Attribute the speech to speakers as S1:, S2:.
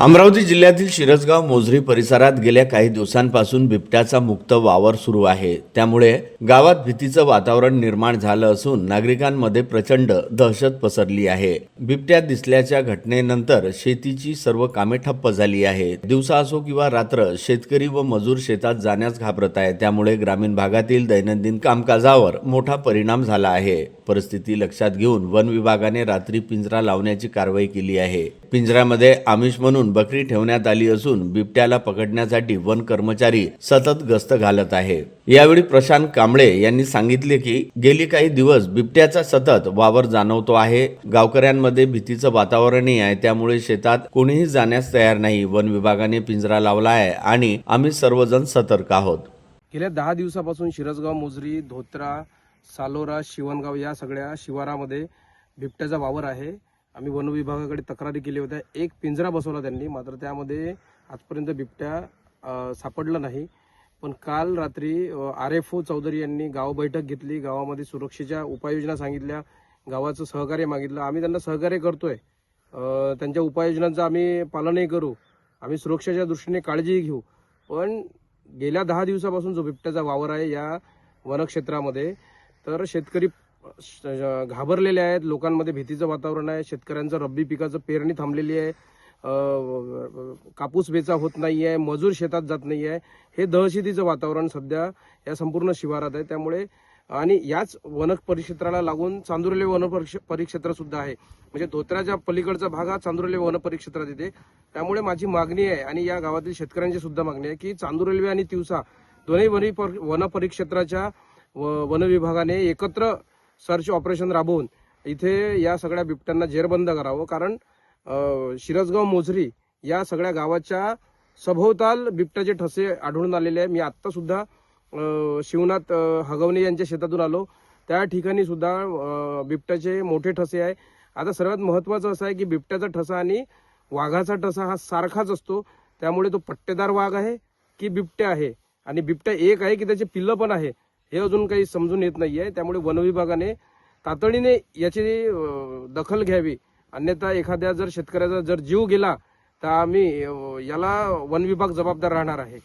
S1: अमरावती जिल्ह्यातील शिरसगाव मोझरी परिसरात गेल्या काही दिवसांपासून बिबट्याचा मुक्त वावर सुरू आहे. त्यामुळे गावात भीतीचं वातावरण निर्माण झालं असून नागरिकांमध्ये प्रचंड दहशत पसरली आहे. बिबट्या दिसल्याच्या घटनेनंतर शेतीची सर्व कामे ठप्प झाली आहेत दिवसा असो किंवा रात्र शेतकरी व मजूर शेतात जाण्यास घाबरत आहे त्यामुळे ग्रामीण भागातील दैनंदिन कामकाजावर मोठा परिणाम झाला आहे. परिस्थिती लक्षात घेऊन वन विभागाने रात्री पिंजरा लावण्याची कारवाई केली आहे. पिंजऱ्यामध्ये आमिष म्हणून बकरी ठेवण्यात आली असून बिबट्याला पकडण्यासाठी वन कर्मचारी सतत गस्त घालत आहे. यावेळी प्रशांत कांबळे यांनी सांगितले की गेली काही दिवस बिबट्याचा सतत वावर जाणवतो आहे. गावकऱ्यांमध्ये भीतीचं वातावरणही आहे. त्यामुळे शेतात कोणीही जाण्यास तयार नाही. वन विभागाने पिंजरा लावला आहे आणि आम्ही सर्वजण सतर्क आहोत.
S2: गेल्या दहा दिवसापासून शिरसगाव मोजरी धोत्रा सालोरा शिवणगाव या सगळ्या शिवारामध्ये बिबट्याचा वावर आहे. आम्ही वन विभागाकडे तक्रारी केली होत्या. एक पिंजरा बसवला त्यांनी. मात्र त्यामध्ये आजपर्यंत बिबट्या सापडला नाही. पण काल रात्री आर एफ ओ चौधरी यांनी गाव बैठक घेतली. गावामध्ये सुरक्षेच्या उपाययोजना सांगितल्या. गावाचं सहकार्य मागितलं. आम्ही त्यांना सहकार्य करतोय. त्यांच्या उपाययोजनांचं आम्ही पालनही करू. आम्ही सुरक्षेच्या दृष्टीने काळजीही घेऊ. पण गेल्या दहा दिवसापासून जो बिबट्याचा वावर आहे या वनक्षेत्रामध्ये तर शेतकरी घाबरलेले आहेत लोकांमध्ये भीतीचं वातावरण आहे शेतकऱ्यांचं रब्बी पिकाचं पेरणी थांबलेली आहे कापूस वेचा होत नाही आहे मजूर शेतात जात नाही आहे हे दहशतीचं वातावरण सध्या या संपूर्ण शिवारात आहे. त्यामुळे आणि याच वन परिक्षेत्राला लागून चांदुर्ले वन परिक्षेत्र सुद्धा आहे. म्हणजे धोत्र्याच्या पलीकडचा भाग हा चांदुर्ले वन परिक्षेत्रात येते. त्यामुळे माझी मागणी आहे आणि या गावातील शेतकऱ्यांची सुद्धा मागणी आहे की चांदुरेल्वे आणि तिवसा दोन्ही पर- वन परिक्षेत्राच्या व- वन विभागाने एकत्र सर्च ऑपरेशन राबवून इथे या सगळ्या बिबट्यांना जेरबंद करावं. कारण शिरसगाव मोझरी या सगळ्या गावाच्या सभोवताल बिबट्याचे ठसे आढळून आलेले आहे मी आत्तासुद्धा शिवनाथ हगवणे यांच्या शेतातून आलो. त्या ठिकाणी सुद्धा बिबट्याचे मोठे ठसे आहे आता सर्वात महत्वाचं असं आहे की बिबट्याचा ठसा आणि वाघाचा ठसा हा सारखाच असतो. त्यामुळे तो पट्टेदार वाघ आहे की बिबट्या आहे. आणि बिबट्या एक आहे की त्याचे पिल्लं पण आहे. हे अजून काही समजून येत नाही आहे त्यामुळे वनविभागाने तातडीने याची दखल घ्यावी. अन्यथा एखाद्या जर शेतकऱ्याचा जर जीव गेला तर आम्ही याला वनविभाग जबाबदार राहणार आहे.